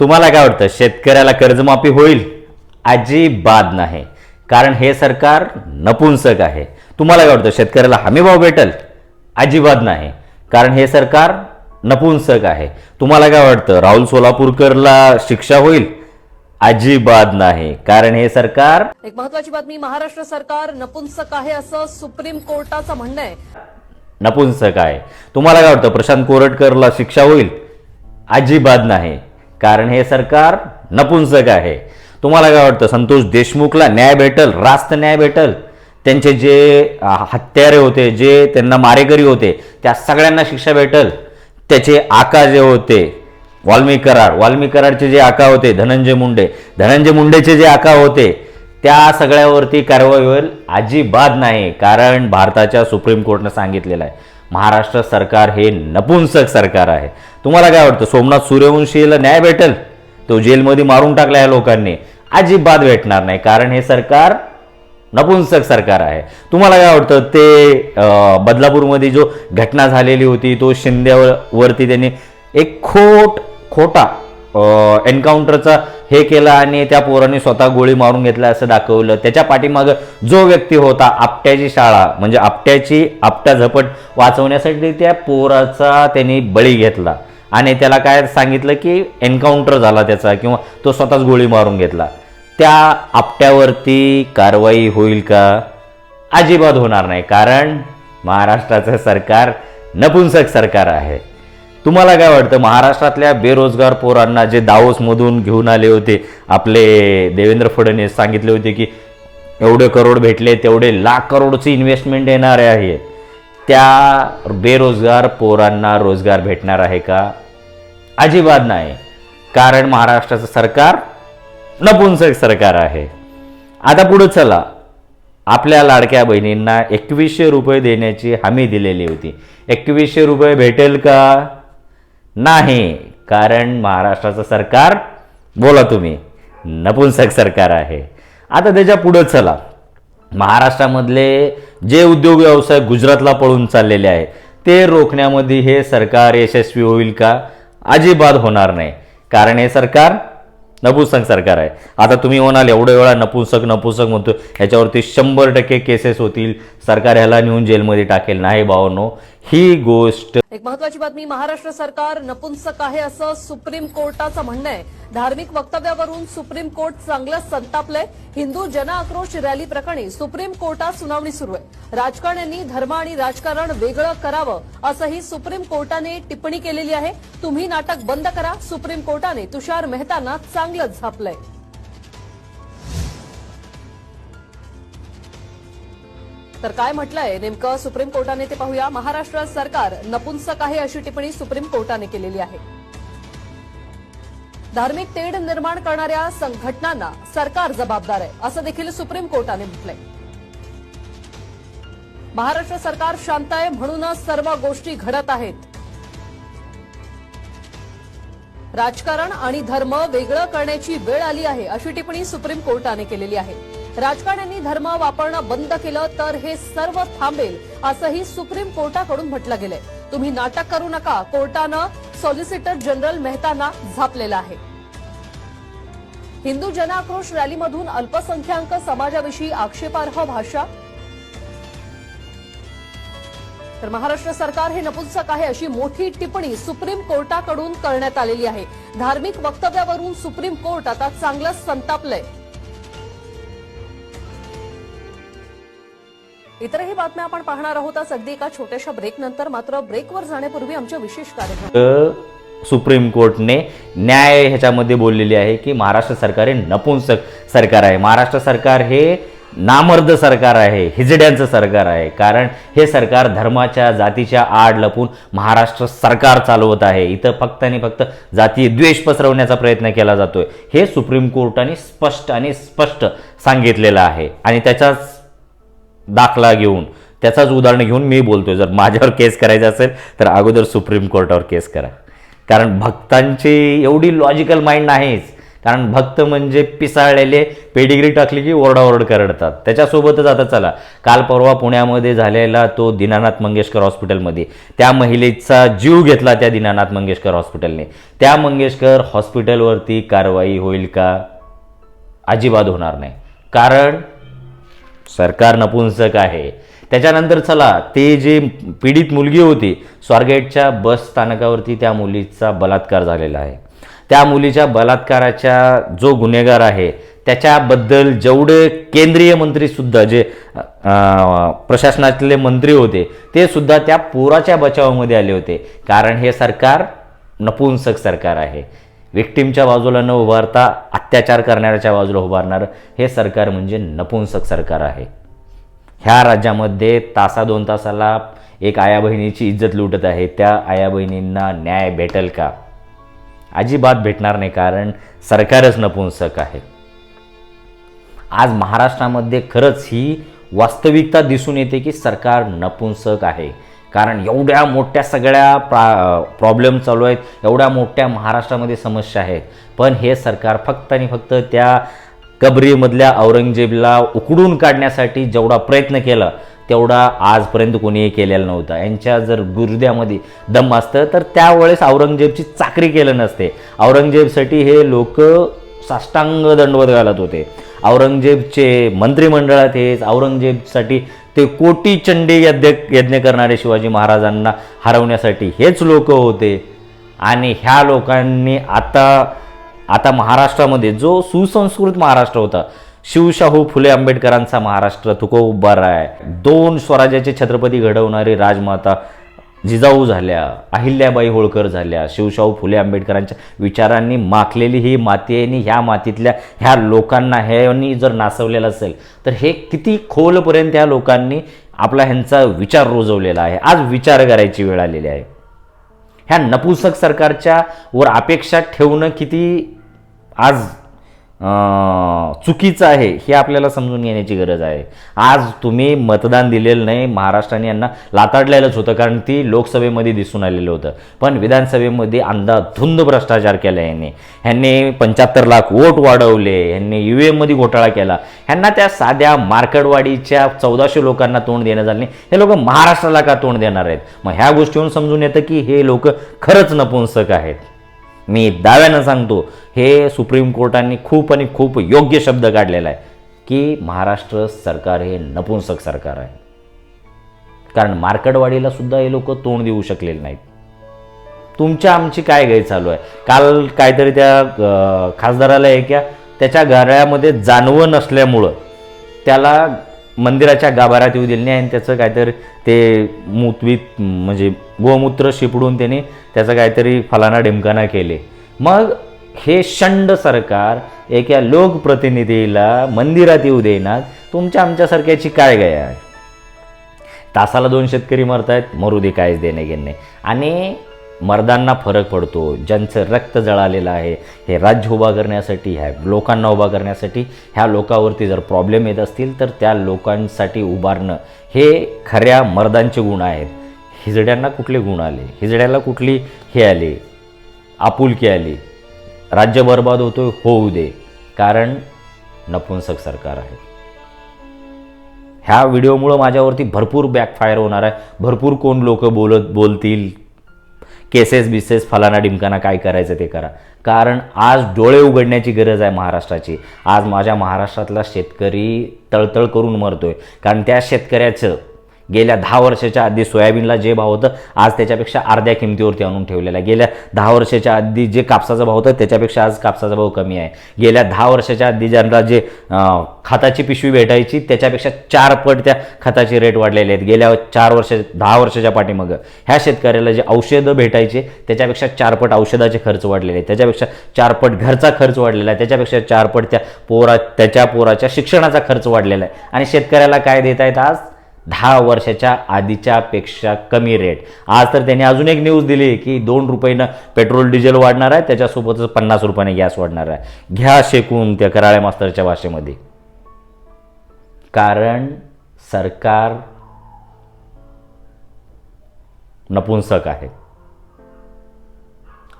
तुम्हाला काय वाटतं? शेतकऱ्याला कर्जमाफी होईल? अजिबात नाही. कारण हे सरकार नपुंसक आहे. तुम्हाला काय वाटतं? शेतकऱ्याला हमीभाव भेटल? अजिबात नाही. कारण हे सरकार नपुंसक आहे. तुम्हाला काय वाटतं? राहुल सोलापूरकरला शिक्षा होईल? अजिबात नाही. कारण हे सरकार एक महत्वाची बातमी महाराष्ट्र सरकार नपुंसक आहे असं सुप्रीम कोर्टाचं म्हणणं आहे. नपुंसक आहे. तुम्हाला काय वाटतं? प्रशांत कोरटकरला शिक्षा होईल? अजिबात नाही. कारण हे सरकार नपुंसक आहे. तुम्हाला काय वाटतं? संतोष देशमुखला न्याय भेटल रास्त न्याय भेटल? त्यांचे जे हत्यारे होते जे त्यांना मारेकरी होते त्या सगळ्यांना शिक्षा भेटल? त्याचे आका जे होते वाल्मी कराड वाल्मी कराडचे जे आका होते धनंजय मुंडे धनंजय मुंडेचे जे आका होते त्या सगळ्यावरती कारवाई होईल अजिबात नाही कारण भारताच्या सुप्रीम कोर्टनं सांगितलेलं आहे. महाराष्ट्र सरकार हे नपुंसक सरकार आहे. तुम्हाला काय वाटतं सोमनाथ सूर्यवंशीला न्याय भेटेल? तो जेलमध्ये मारून टाकला या लोकांनी. अजिबात भेटणार नाही कारण हे सरकार नपुंसक सरकार आहे. तुम्हाला काय वाटतं ते बदलापूरमध्ये जो घटना झालेली होती तो शिंदेवरती त्यांनी एक खोट खोटा एन्काउंटरचा हे केला आणि त्या पोरांनी स्वतः गोळी मारून घेतला असं दाखवलं. त्याच्या पाठीमागं जो व्यक्ती होता आपट्याची शाळा म्हणजे आपट्याची आपट्या झपट वाचवण्यासाठी त्या पोराचा त्यांनी बळी घेतला. आणि त्याला काय सांगितलं की एन्काउंटर झाला त्याचा किंवा तो स्वतःच गोळी मारून घेतला. त्या आपट्यावरती कारवाई होईल का? अजिबात होणार नाही कारण महाराष्ट्राचं सरकार नपुंसक सरकार आहे. तुम्हाला काय वाटतं? महाराष्ट्रातल्या बेरोजगार पोरांना जे दावोसमधून घेऊन आले होते आपले देवेंद्र फडणवीस सांगितले होते की एवढे करोड भेटले तेवढे लाख करोडची इन्व्हेस्टमेंट येणार आहे. त्या बेरोजगार पोरांना रोजगार भेटणार आहे का? अजिबात नाही. कारण महाराष्ट्राचं सरकार नपुंसक सरकार आहे. आता पुढं चला. आपल्या लाडक्या बहिणींना एकवीसशे रुपये देण्याची हमी दिलेली होती. एकवीसशे रुपये भेटेल का? नाही. कारण महाराष्ट्राचं सरकार बोला तुम्ही नपुंसक सरकार आहे. आता त्याच्या पुढं चला. महाराष्ट्रामधले जे उद्योग व्यवसाय गुजरातला पळून चाललेले आहे ते रोखण्यामध्ये हे सरकार यशस्वी होईल का? अजिबात होणार नाही. कारण हे सरकार नपुंसक सरकार आहे. आता तुम्ही म्हणाल एवढ्या वेळा नपुंसक नपुंसक म्हणतो ह्याच्यावरती शंभर टक्के केसेस होतील सरकार ह्याला नेऊन जेलमध्ये टाकेल. नाही भावनो ही गोष्ट एक महत्वाची बातमी महाराष्ट्र सरकार नपुंसक आहे असं सुप्रीम कोर्टाचं म्हणणं आहे. धार्मिक वक्तव्यावरून सुप्रीम कोर्ट चांगलंच संतापलंय. हिंदू जनआक्रोश रॅली प्रकरणी सुप्रीम कोर्टात सुनावणी सुरू आहे. राजकारण्यांनी धर्म आणि राजकारण वेगळं करावं असंही सुप्रीम कोर्टाने टिप्पणी केलेली आहे. तुम्ही नाटक बंद करा. सुप्रीम कोर्टाने तुषार मेहतांना चांगलंच झापलंय. तर काय म्हटलंय? नेमकं सुप्रीम कोर्टाने ते पाहूया. महाराष्ट्र सरकार नपुंसक आहे अशी टिप्पणी सुप्रीम कोर्टाने केलेली आहे. धार्मिक तेढ निर्माण करणाऱ्या संघटनांना सरकार जबाबदार आहे असं देखील सुप्रीम कोर्टाने म्हटलंय. महाराष्ट्र सरकार शांत आहे म्हणूनच सर्व गोष्टी घडत आहेत. राजकारण आणि धर्म वेगळं करण्याची वेळ आली आहे अशी टिप्पणी सुप्रीम कोर्टाने केलेली आहे. राजकारण्यांनी धर्म वापरणं बंद केलं तर हे सर्व थांबेल असंही सुप्रीम कोर्टाकडून म्हटलं गेलंय. तुम्ही नाटक करू नका कोर्टानं सॉलिसिटर जनरल मेहताना झापलेलं आहे. हिंदू जनाक्रोश रॅलीमधून अल्पसंख्याक समाजाविषयी आक्षेपार्ह भाषा. तर महाराष्ट्र सरकार हे नपुंसक आहे अशी मोठी टिप्पणी सुप्रीम कोर्टाकडून करण्यात आलेली आहे. धार्मिक वक्तव्यावरून सुप्रीम कोर्ट आता चांगलंच संतापलंय. इतरही बातम्या आपण पाहणार आहोतच अगदी एका छोट्याशा ब्रेक नंतर मात्र ब्रेकवर जाण्यापूर्वी आमच्या विशेष कार्यक्रम. सुप्रीम कोर्टने न्याय ह्याच्यामध्ये बोललेली आहे की महाराष्ट्र सरकार हे नपुंसक सरकार आहे. महाराष्ट्र सरकार हे नामर्द सरकार आहे हिजड्यांचं सरकार आहे. कारण हे सरकार धर्माच्या जातीच्या आड लपून महाराष्ट्र सरकार चालवत आहे. इथं फक्त आणि फक्त जातीय द्वेष पसरवण्याचा प्रयत्न केला जातोय. हे सुप्रीम कोर्टाने स्पष्ट आणि स्पष्ट सांगितलेलं आहे. आणि त्याच्याच दाखला घेऊन. त्याचाच उदाहरण घेऊन मी बोलतोय. जर माझ्यावर केस करायचं असेल तर अगोदर सुप्रीम कोर्टावर केस करा. कारण भक्तांची एवढी लॉजिकल माइंड नाहीच. कारण भक्त म्हणजे पिसाळलेले पेडिग्री टाकली की ओरडाओरड करडतात. त्याच्यासोबतच आता चला. काल परवा पुण्यामध्ये झालेला तो दीनानाथ मंगेशकर हॉस्पिटलमध्ये. त्या महिलेचा जीव घेतला त्या दीनानाथ मंगेशकर हॉस्पिटलने. त्या मंगेशकर हॉस्पिटलवरती कारवाई होईल का? अजिबात होणार नाही. कारण सरकार नपुंसक आहे. त्याच्यानंतर चला ते जे पीडित मुलगी होती स्वारगेटच्या बस स्थानकावरती त्या मुलीचा बलात्कार झालेला आहे. त्या मुलीच्या बलात्काराच्या जो गुन्हेगार आहे त्याच्याबद्दल जेवढे केंद्रीय मंत्रीसुद्धा जे प्रशासनातले मंत्री होते ते सुद्धा त्या पुराच्या बचावामध्ये आले होते. कारण हे सरकार नपुंसक सरकार आहे. विक्टीमच्या बाजूला न उभारता अत्याचार करणाऱ्याच्या बाजूला उभारणारं हे सरकार म्हणजे नपुंसक सरकार आहे. ह्या राज्यामध्ये तासा दोन तासाला एक आया बहिणीची इज्जत लुटत आहे. त्या आया बहिणींना न्याय भेटेल का? अजिबात भेटणार नाही कारण सरकारच नपुंसक आहे. आज महाराष्ट्रामध्ये खरंच ही वास्तविकता दिसून येते की सरकार नपुंसक आहे. कारण एवढ्या मोठ्या सगळ्या प्रा प्रॉब्लेम चालू आहेत एवढ्या मोठ्या महाराष्ट्रामध्ये समस्या आहेत. पण हे सरकार फक्त आणि फक्त त्या कबरीमधल्या औरंगजेबला उकडून काढण्यासाठी जेवढा प्रयत्न केला तेवढा आजपर्यंत कोणीही केलेला नव्हता. यांच्या जर गुरुद्यामध्ये दम असतं तर त्यावेळेस औरंगजेबची चाकरी केलं नसते. औरंगजेबसाठी हे लोक साष्टांग दंडवत घालत होते. औरंगजेबचे मंत्रिमंडळात हेच औरंगजेबसाठी ते कोटी चंडी यज्ञ यज्ञ करणारे शिवाजी महाराजांना हरवण्यासाठी हेच लोक होते. आणि ह्या लोकांनी आता आता महाराष्ट्रामध्ये जो सुसंस्कृत महाराष्ट्र होता शिवशाहू फुले आंबेडकरांचा महाराष्ट्र तुको उभार आहे. दोन स्वराज्याचे छत्रपती घडवणारी राजमाता जिजाऊ झाल्या अहिल्याबाई होळकर झाल्या शिवशाहू फुले आंबेडकरांच्या विचारांनी माखलेली ही माती आहे आणि ह्या मातीतल्या ह्या लोकांना ह्यांनी जर नासवलेलं असेल तर हे किती खोलपर्यंत ह्या लोकांनी आपला ह्यांचा विचार रुजवलेला आहे. आज विचार करायची वेळ आलेली आहे. ह्या नपुंसक सरकारच्या वर अपेक्षा ठेवणं किती आज चुकीचं आहे हे आपल्याला समजून घेण्याची गरज आहे. आज तुम्ही मतदान दिलेलं नाही महाराष्ट्राने यांना लाताडलेलंच होतं कारण ती लोकसभेमध्ये दिसून आलेलं होतं. पण विधानसभेमध्ये अंधाधुंद भ्रष्टाचार केला यांनी. ह्यांनी पंच्याहत्तर लाख वोट वाढवले ह्यांनी यू एममध्ये घोटाळा केला. ह्यांना त्या साध्या मार्कडवाडीच्या चौदाशे लोकांना तोंड देणं झालं नाही. हे लोक महाराष्ट्राला का तोंड देणार आहेत? मग ह्या गोष्टीवरून समजून येतं की हे लोक खरंच नपुंसक आहेत. मी दाव्यानं सांगतो हे सुप्रीम कोर्टाने खूप आणि खूप योग्य शब्द काढलेला आहे की महाराष्ट्र सरकार हे नपुंसक सरकार आहे. कारण मार्केटवाडीला सुद्धा हे लोक तोंड देऊ शकलेले नाहीत. तुमच्या आमची काय गै चालू आहे? काल काहीतरी त्या खासदाराला आहे क्या त्याच्या घराळ्यामध्ये जानवं नसल्यामुळं त्याला मंदिराच्या गाभाऱ्यात येऊ दिले नाही आणि त्याचं काहीतरी ते मुतवीत म्हणजे गोमूत्र शिपडून त्याने त्याचं काहीतरी फलाना ढिमकाना केले. मग हे शंड सरकार एका लोकप्रतिनिधीला मंदिरात येऊ देणार. तुमच्या आमच्यासारख्याची काय गया. आहे तासाला दोन शेतकरी मरतायत मरू दे काहीच देणे घेणे. आणि मर्दांना फरक पडतो. ज्यांचं रक्त जळालेलं आहे हे राज्य उभा करण्यासाठी ह्या लोकांना उभा करण्यासाठी ह्या लोकांवरती जर प्रॉब्लेम येत असतील तर त्या लोकांसाठी उभारणं हे खऱ्या मर्दांचे गुण आहेत. हिजड्यांना कुठले गुण आले? हिजड्याला कुठली हे आले? आपुलकी आली? राज्य बर्बाद होतोय होऊ दे. कारण नपुंसक सरकार आहे. ह्या व्हिडिओमुळं माझ्यावरती भरपूर बॅकफायर होणार आहे. भरपूर कोण लोक बोलत बोलतील? केसेस बिसेस फलाना डिमकाना काय करायचं ते करा. कारण आज डोळे उघडण्याची गरज आहे महाराष्ट्राची. आज माझ्या महाराष्ट्रातला शेतकरी तळतळ करून मरतोय. कारण त्या शेतकऱ्याचं गेल्या दहा वर्षाच्या आधी सोयाबीनला जे भाव होतं आज त्याच्यापेक्षा अर्ध्या किमतीवरती आणून ठेवलेला आहे. गेल्या दहा वर्षाच्या आधी जे कापसाचा भाव होतं त्याच्यापेक्षा आज कापसाचा भाव कमी आहे. गेल्या दहा वर्षाच्या आधी ज्यांना जे खताची पिशवी भेटायची त्याच्यापेक्षा चार पट त्या खताचे रेट वाढलेले आहेत. गेल्या चार वर्ष दहा वर्षाच्या पाठीमागं ह्या शेतकऱ्याला जे औषधं भेटायचे त्याच्यापेक्षा चारपट औषधाचे खर्च वाढलेले आहेत. त्याच्यापेक्षा चारपट घरचा खर्च वाढलेला आहे. त्याच्यापेक्षा चारपट त्या पोरा त्याच्या पोराच्या शिक्षणाचा खर्च वाढलेला आहे. आणि शेतकऱ्याला काय देत आहेत आज? दहा वर्षाच्या आधीच्या पेक्षा कमी रेट आज तर त्यांनी अजून एक न्यूज दिली की दोन रुपयानं पेट्रोल डिझेल वाढणार आहे. त्याच्यासोबतच पन्नास रुपयाने गॅस वाढणार आहे. घ्या शेकून त्या कराळे मास्तरच्या भाषेमध्ये. कारण सरकार नपुंसक आहे.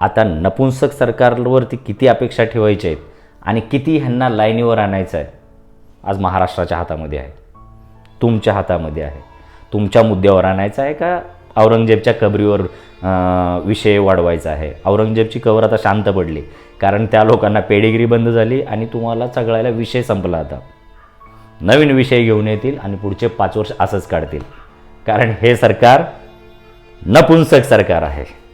आता नपुंसक सरकारवरती किती अपेक्षा ठेवायच्या आहेत आणि किती ह्यांना लाईनीवर आणायचं आहे आज महाराष्ट्राच्या हातामध्ये आहे. तुमच्या हातामध्ये आहे. तुमच्या मुद्द्यावर आणायचा आहे का? औरंगजेबच्या कबरीवर विषय वाढवायचा आहे. औरंगजेबची कबर आता शांत पडली. कारण त्या लोकांना पेडिग्री बंद झाली आणि तुम्हाला सगळ्याला विषय संपला आता. नवीन विषय घेऊन येतील आणि पुढचे पाच वर्ष असंच काढतील. कारण हे सरकार नपुंसक सरकार आहे.